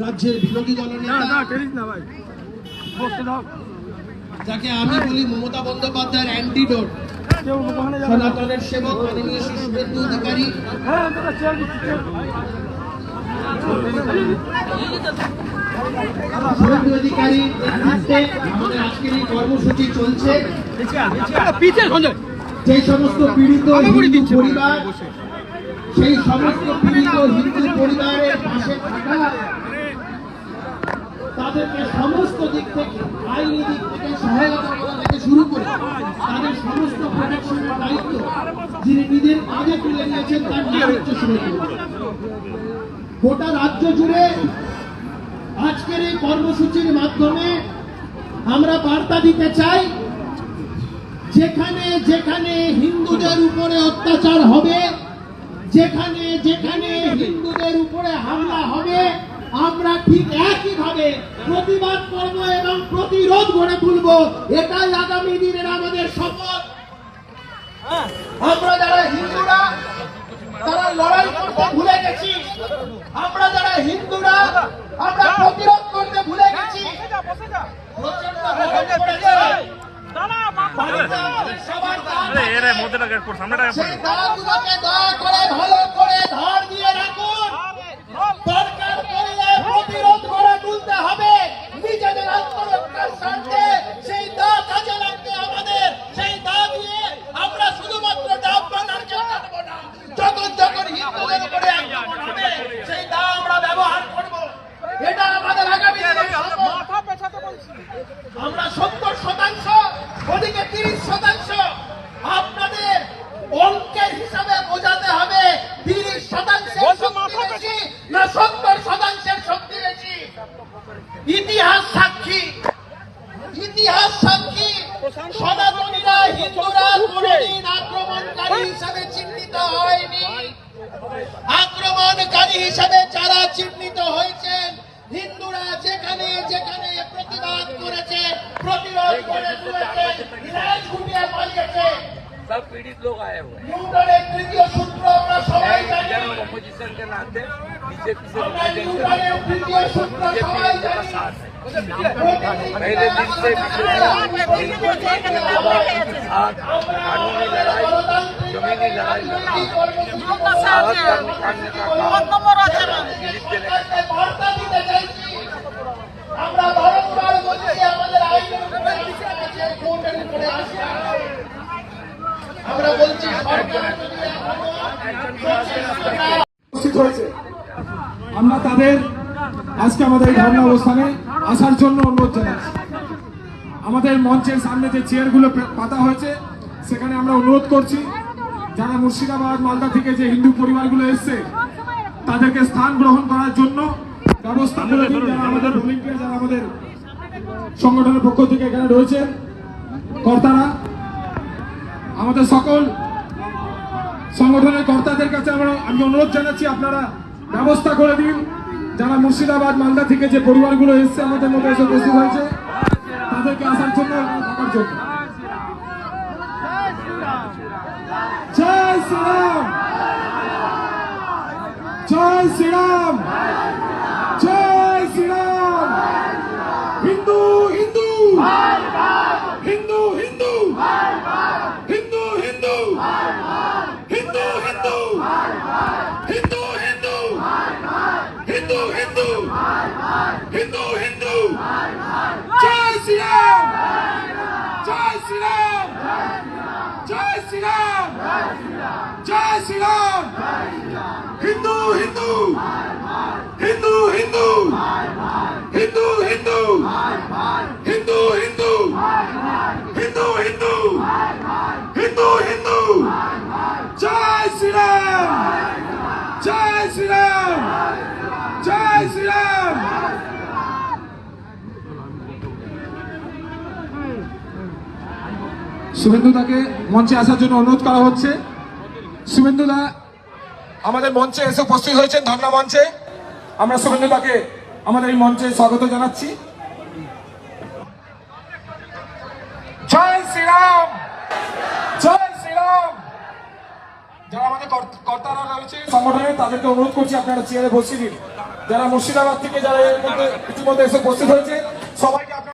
রাজ্যের বিরোধী দলনেতা যাকে আমি বলি মমতা বন্দ্যোপাধ্যায়ের অ্যান্টিডোট সনাতনের সেবক মাননীয় শ্রী শুভেন্দু অধিকারী। শুভেন্দু অধিকারী নেতৃত্বে আমাদের আজকের এই কর্মসূচি চলছে। যে সমস্ত পীড়িত হিন্দু পরিবার সেই সমস্ত পীড়িত হিন্দু পরিবারের পাশে থাকা তাদেরকে সমস্ত দিক থেকে আইনি দিক থেকে সহায়তা করা থেকে শুরু করে তাদের সমস্ত প্রোটেকশনের দায়িত্ব যিনি নিজের কাজে তুলে নিয়েছেন তার নাম হচ্ছে গোটা রাজ্য জুড়ে কর্মসূচির মাধ্যমে আমরা বার্তা দিতে চাই, যেখানে যেখানে হিন্দুদের উপরে অত্যাচার হবে, যেখানে যেখানে হিন্দুদের উপরে হামলা হবে, আমরা ঠিক একইভাবে প্রতিবাদ করব এবং প্রতিরোধ গড়ে তুলব। এটাই আগামী দিনের আমাদের শপথ। আমরা যারা হিন্দুরা, তারা লড়াই করতে ভুলে গেছি। আমরা যারা হিন্দুরা, আমরা প্রতিরোধ করতে ভুলে গেছি প্রচণ্ড গরম পড়েছে। বাড়িতে আমাদের সবার দাঁত আছে। সেই দাঁতগুলোকে দয়া করে, ভালো করে ধার দিয়ে রাখুন। দরকার পড়লে প্রতিরোধ করে তুলতে হবে। নিজেদের আত্মরক্ষার সেই দা কাজে লাগবে আমাদের। সেই দা দিয়ে আমরা শুধুমাত্র ডাব বানার জন্য না। উপরে সেই দা আমরা ব্যবহার করব। এটা আমাদের আগামী। আমরা সত্তর শতাংশ, ওদিকে তিরিশ শতাংশ সনাতনীরা হিন্দুরা কোনদিন আক্রমণকারী হিসাবে চিহ্নিত হয়নি আক্রমণকারী হিসাবে যারা চিহ্নিত হয়েছেন হিন্দুরা যেখানে যেখানে প্রতিবাদ করেছে প্রতিরোধ করে তুলেছে ল্যাজ গুটিয়ে পালিয়েছে सब पीड़ित लोग आए हुए हैं নিউটনের তৃতীয় সূত্র আমরা সবাই জানি जन अपोजिशन के नाते पहले दिन से कानूनी लड़ाई जमीनी लड़ाई करने का काम दिलीप আমরা বলছি সরকার আমরা তাদের আজকে আমাদের এই ধর্ণা অবস্থানে আসার জন্য অনুরোধ জানাচ্ছি। আমাদের মঞ্চের সামনে যে চেয়ারগুলো পাতা হয়েছে, সেখানে আমরা অনুরোধ করছি, যারা মুর্শিদাবাদ, মালদা থেকে যে হিন্দু পরিবারগুলো এসছে, তাদেরকে স্থান গ্রহণ করার জন্য ব্যবস্থা করে যারা আমাদের ভলেন্টিয়ার যারা আমাদের সংগঠনের পক্ষ থেকে এখানে রয়েছেন, কর্তারা, আমাদের সকল সংগঠনের কর্তাদের কাছে আমরা আমি অনুরোধ জানাচ্ছি, আপনারা ব্যবস্থা করে দিন। যারা মুর্শিদাবাদ, মালদা থেকে যে পরিবারগুলো এসছে, আমাদের মধ্যে এসে উপস্থিত হয়েছে, তাদেরকে আসার জন্য আমার জন্য। জয় শ্রীরাম! জয় শ্রীরাম! হিন্দু হিন্দু! শ্রীরাম জয় শ্রীরাম জয় শ্রীরাম হিন্দু হিন্দু হিন্দু হিন্দু হিন্দু হিন্দু হিন্দু শুভেন্দুদাকে মঞ্চে আসার জন্য অনুরোধ করা হচ্ছে। শুভেন্দুদা, আমাদের মঞ্চে এসে উপস্থিত হয়েছেন ধর্ণা মঞ্চে। আমরা শুভেন্দুদাকে আমাদের এই মঞ্চে স্বাগত জানাচ্ছি। জয় শ্রীরাম! জয় শ্রীরাম! যারা আমাদের কর্তারা রয়েছে সংগঠনে, তাদেরকে অনুরোধ করছি, আপনারা চেয়ারে বসিয়ে দিন। যারা মুর্শিদাবাদ থেকে যারা ইতিমধ্যে এসে উপস্থিত হয়েছে, সবাইকে